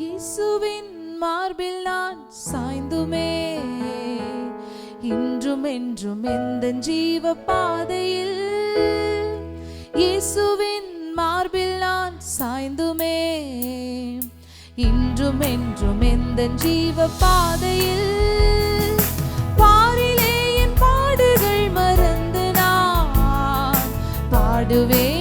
இயேசுவின் மார்பில் நான் சாய்ந்துமே. இன்றும் என்றும் எந்த ஜீவ பாதையில் இயேசுவின் மார்பில் நான் சாய்ந்துமே. இன்றும் என்றும் எந்த ஜீவ பாதையில் பாரிலே என் பாடுகள் மறந்து நான் பாடுவேன்.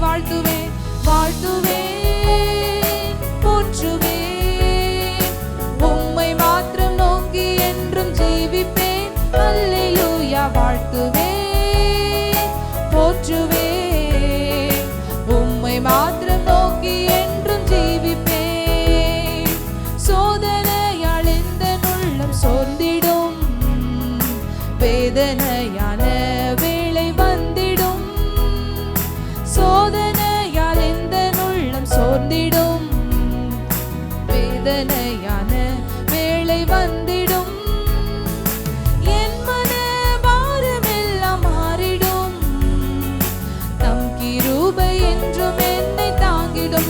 ஜீவிப்பேன் சொல்லுங்க வாழ்த்துவேன் வாழ்த்துவேன் போற்றுவேன். உம்மை மாத்திரம் நோக்கி என்றும் ஜீவிப்பேன். அல்லேலூயா வாழ்த்துவே போற்றுவே உம்மை மாத்திரம் நோக்கி என்றும் ஜீவிப்பேன். சோதனையால் எந்த உள்ளம் சோர்ந்திடும். வேதனையான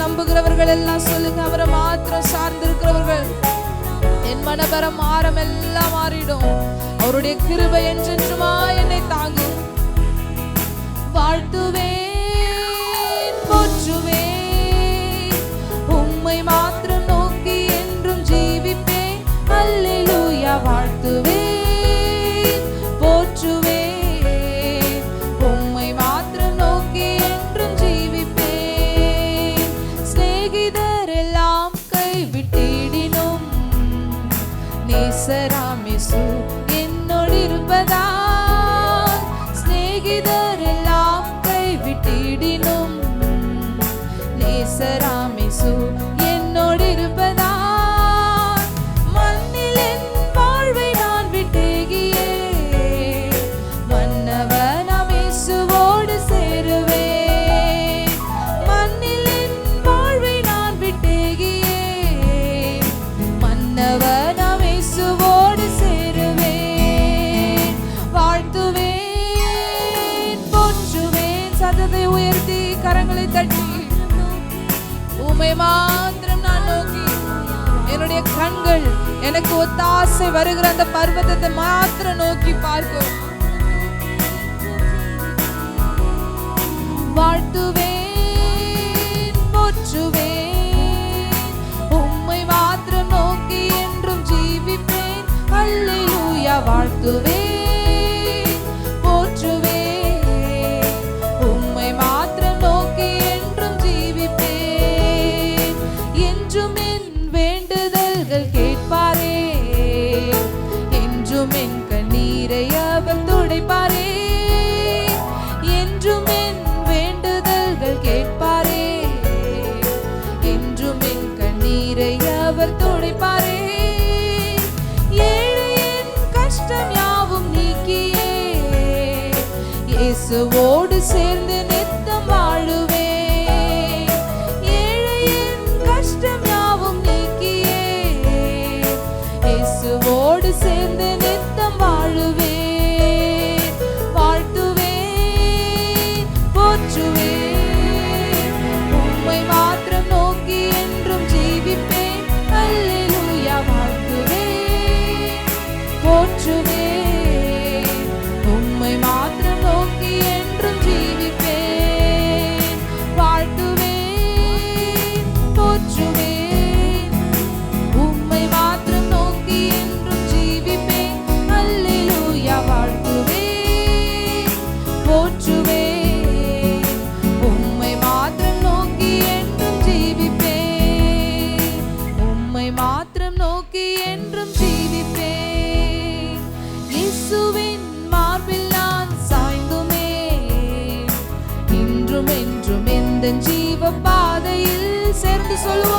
நம்புகிறவர்கள் எல்லாம் சொல்லுங்க அவரை மாத்திரம் சார்ந்திருக்கிறவர்கள். என் மனபரம் ஆரம் எல்லாம் மாறிடும். அவருடைய கிருபை என்றென்றுமா என்னை தாங்கும். வாழ்த்துவேன் போற்றுவேன். Give தட்டி உமை மாத்திரம் நான் நோக்கி. என்னுடைய கண்கள் எனக்கு ஒத்தாசை வருகிற அந்த பர்வதத்தை மாத்திரம் நோக்கி பார்க்கும். வாழ்த்துவேன் போற்றுவேன். உம்மை மாத்திரம் நோக்கி என்றும் ஜீவிப்பேன். அல்லையூயா வாழ்த்துவேன். இயேசுவோடு சேர்ந்து நித்தம் வாழுவே. ஏழையின் கஷ்டம் யாவும் நீக்கியே. இயேசுவோடு சேர்ந்து நித்தம் வாழுவே. என்றும் ஜீவிப்பேன். இயேசுவின் மார்பில் நான் சாய்ந்துமே. இன்றும் என்றும் எந்த ஜீவ பாதையில் சேர்ந்து சொல்வோம்